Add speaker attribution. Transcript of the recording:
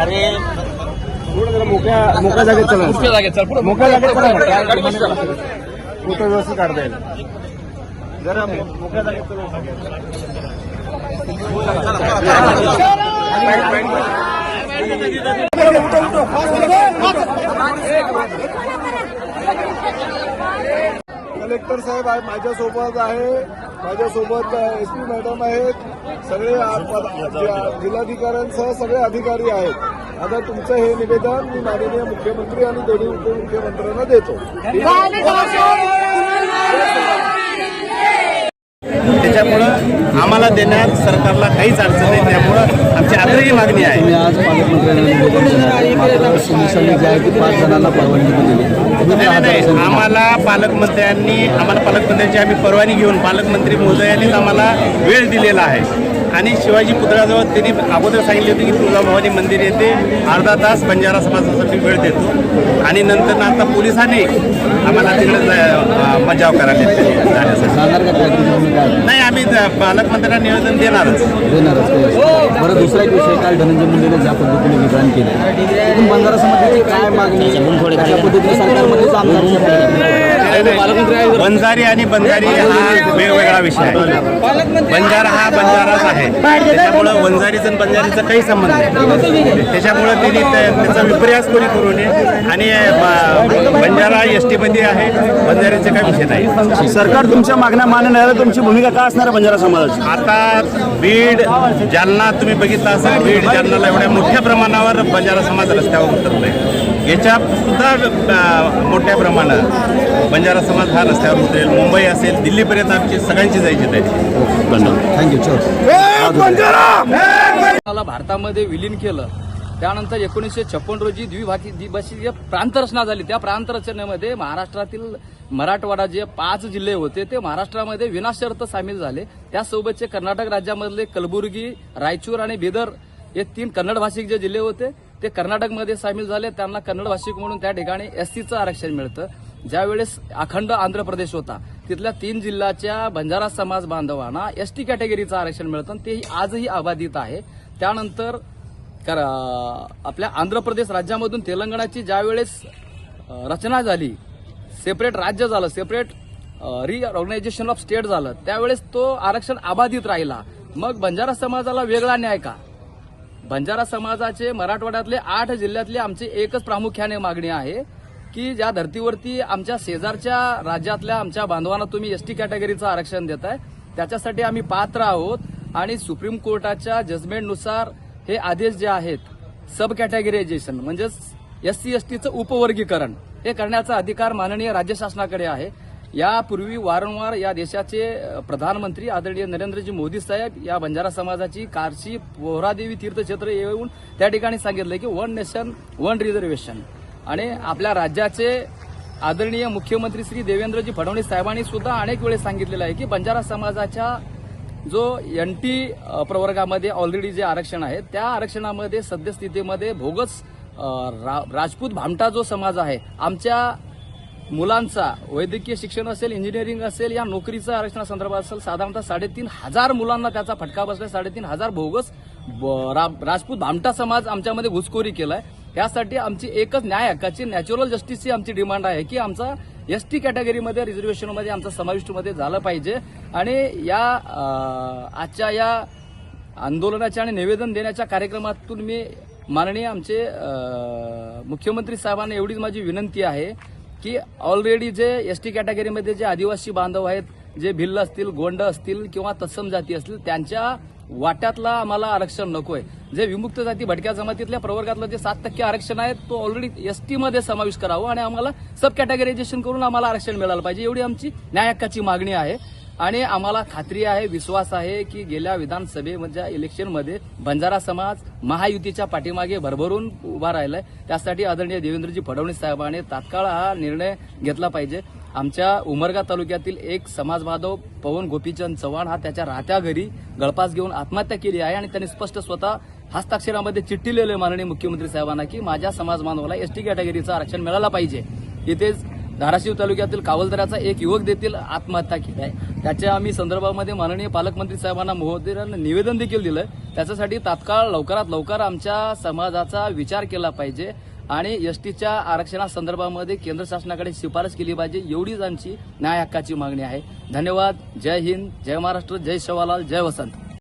Speaker 1: अरे मोकळ्या मोकळ्या जागेत चला.
Speaker 2: मोकळ्या जागेत चला.
Speaker 1: मोकळ्या जागेत चला. फोटो व्यवस्थित काढता येईल. जरा मोकळ्या जागेत चला. उठो उठो कलेक्टर साहेब आहे माझ्यासोबत आहे. माझ्यासोबत एस पी मॅडम आहेत. सगळे आ- जिल्हाधिकाऱ्यांसह सगळे अधिकारी आहेत. आता तुमचं हे निवेदन मी माननीय मुख्यमंत्री आणि दोन्ही उपमुख्यमंत्र्यांना देतो.
Speaker 3: त्याच्यामुळं आम्हाला देण्यात सरकारला काहीच अडचण नाही. त्यामुळं आमची आग्रही मागणी आहे.
Speaker 4: तुम्ही आज पालकमंत्र्यांना जे आहे पाच जणांना परवानगी दिली.
Speaker 3: आम्हाला पालकमंत्र्यांनी आम्हाला पालकमंत्र्यांची आम्ही परवानगी घेऊन पालकमंत्री महोदयांनीच आम्हाला वेळ दिलेला आहे. आणि शिवाजी पुतळ्याजवळ त्यांनी अगोदर सांगितले होते की तुळजाभवानी मंदिर येथे अर्धा तास बंजारा समाजासाठी वेळ देतो. आणि नंतर आता पोलिसांनी आम्हाला तिकडे बचाव करायला जाण्यासाठी नाही आम्ही ज- पालकमंत्र्यांना निवेदन देणारच
Speaker 4: देणारच. बरं दुसरा एक विषय काल धनंजय मुंडेने ज्या पद्धतीने विधान केलं एकूण बंजारा समाजाची काय मागणी पद्धतीने सरकारमध्येच आमदार
Speaker 3: बंजारी आणि बंजारी हा वेगवेगळा विषय आहे. बंजारा हा बंजाराच आहे. त्याच्यामुळं वंजारीचं आणि बंजारीचं काही संबंध नाही. त्याच्यामुळं त्यांनी त्या- त्याचा विपर्यास कोणी करू नये. आणि बंजारा एसमध्ये आहे. बंजारीचे काही विषय नाही.
Speaker 1: सरकार तुमच्या मागण्या मान्य नाही तुमची भूमिका काय असणार आहे बंजारा समाजाची?
Speaker 3: आता बीड जालना तुम्ही बघितलं असाल बीड जालनाला एवढ्या मोठ्या प्रमाणावर बंजारा समाज रस्त्यावर उतरतोय. याच्या सुद्धा मोठ्या प्रमाणात. बंजारा समाज हा रस्त्यावर उतरेल. मुंबई असेल दिल्लीपर्यंत आमची सगळ्यांची जायची तयारी.
Speaker 4: थँक्यू
Speaker 2: मला भारतामध्ये विलीन केलं. त्यानंतर एकोणीसशे छप्पन रोजी द्विभाषी द्विभाषीय प्रांत रचना झाली त्या प्रांत रचनेमध्ये महाराष्ट्रातील मराठवाडा जे पाच जिल्हे होते ते महाराष्ट्रामध्ये विनाशर्त सामील झाले. त्यासोबतचे कर्नाटक राज्यामधले कलबुर्गी रायचूर आणि बिदर हे तीन कन्नड भाषिक जे जिल्हे होते ते कर्नाटकमध्ये सामील झाले. त्यांना कन्नड भाषिक म्हणून त्या ठिकाणी एससीचं आरक्षण मिळतं. ज्यावेळेस अखंड आंध्र प्रदेश होता तिथल्या तीन जिल्ह्याच्या बंजारा समाज बांधवांना एस टी कॅटेगरीचं आरक्षण मिळतं आणि तेही आजही अबाधित आहे. त्यानंतर आपल्या आंध्र प्रदेश राज्यामधून तेलंगणाची ज्यावेळेस रचना झाली सेपरेट राज्य झालं सेपरेट रिऑर्गनायझेशन ऑफ स्टेट झालं त्यावेळेस तो आरक्षण अबाधित राहिला. मग बंजारा समाजाला वेगळा न्याय का? बंजारा समाजाचे मराठवाड्यातले आठ जिल्ह्यातले आमची एकच प्रामुख्याने मागणी आहे. की ज्या धर्तीवरती आमच्या शेजारच्या राज्यातल्या आमच्या बांधवांना तुम्ही एसटी कॅटेगरीचं आरक्षण देताय त्याच्यासाठी आम्ही पात्र आहोत. आणि सुप्रीम कोर्टाच्या जजमेंटनुसार हे आदेश जे आहेत सब कॅटेगरायझेशन म्हणजेच एस सी एस टीचं उपवर्गीकरण हे करण्याचा अधिकार माननीय राज्य शासनाकडे आहे. यापूर्वी वारंवार या देशाचे प्रधानमंत्री आदरणीय नरेंद्रजी मोदी साहेब या बंजारा समाजाची कारची पोहरादेवी तीर्थक्षेत्र येऊन त्या ठिकाणी सांगितलं की वन नेशन वन रिझर्वेशन आणि आपल्या राज्याचे आदरणीय मुख्यमंत्री श्री देवेंद्रजी फडणवीस साहेबांनी सुद्धा अनेक वेळेस सांगितलेलं आहे की बंजारा समाजाच्या जो एन टी प्रवर्गामध्ये ऑलरेडी जे आरक्षण आहे त्या आरक्षणामध्ये सद्यस्थितीमध्ये भोगस रा- राजपूत भामटा जो समाज आहे आमच्या मुलांचा वैद्यकीय शिक्षण असेल इंजिनिअरिंग असेल या नोकरीचं आरक्षणासंदर्भात असेल साधारणतः साडेतीन हजार मुलांना त्याचा फटका बसला साडेतीन हजार भोगस ब- रा- राजपूत भामटा समाज आमच्यामध्ये घुसखोरी केलाय. यासाठी आमची एकच न्याय हक्काची नॅचरल जस्टिसची आमची डिमांड आहे की आमचा एस टी कॅटेगरीमध्ये रिझर्वेशनमध्ये आमचा समाविष्टमध्ये झालं पाहिजे. आणि या आजच्या या आंदोलनाच्या आणि निवेदन देण्याच्या कार्यक्रमातून मी माननीय आमचे मुख्यमंत्री साहेबांना एवढीच माझी विनंती आहे की ऑलरेडी जे एस टी कॅटेगरीमध्ये जे आदिवासी बांधव आहेत जे भिल्ल असतील गोंड असतील किंवा तत्सम जाती असतील त्यांच्या वाट्यातला आम्हाला आरक्षण नकोय. जे विमुक्त जाती भटक्या जमातीतल्या प्रवर्गातलं जे सात टक्के आरक्षण आहे तो ऑलरेडी एसटी मध्ये समावेश करावं आणि आम्हाला सब कॅटेगरायझेशन करून आम्हाला आरक्षण मिळालं पाहिजे. एवढी आमची न्याय हक्काची मागणी आहे. आणि आम्हाला खात्री आहे विश्वास आहे की गेल्या विधानसभेच्या इलेक्शनमध्ये बंजारा समाज महायुतीच्या पाठीमागे भरभरून उभा राहिलाय. त्यासाठी आदरणीय देवेंद्रजी फडणवीस साहेबांनी तात्काळ हा निर्णय घेतला पाहिजे. आमच्या उमरगा तालुक्यातील एक समाज पवन गोपीचंद चव्हाण हा त्याच्या राहत्या घरी गळपास घेऊन आत्महत्या केली आहे आणि त्यांनी स्पष्ट स्वतः हस्ताक्षरामध्ये चिठ्ठी लिहिली आहे माननीय मुख्यमंत्री साहेबांना की माझ्या समाज बांधवाला एसटी कॅटेगरीचं आरक्षण मिळालं पाहिजे. इथेच धाराशिव तालुक्यातील कावलदऱ्याचा एक युवक देखील आत्महत्या केली आहे. त्याच्या आम्ही संदर्भामध्ये माननीय पालकमंत्री साहेबांना महोदयांना निवेदन देखील दिलं त्याच्यासाठी तात्काळ लवकरात लवकर आमच्या समाजाचा विचार केला पाहिजे आणि एसटीच्या आरक्षणासंदर्भामध्ये केंद्र शासनाकडे शिफारस केली पाहिजे एवढीच आमची न्याय हक्काची मागणी आहे. धन्यवाद. जय हिंद. जय महाराष्ट्र. जय शवालाल. जय वसंत.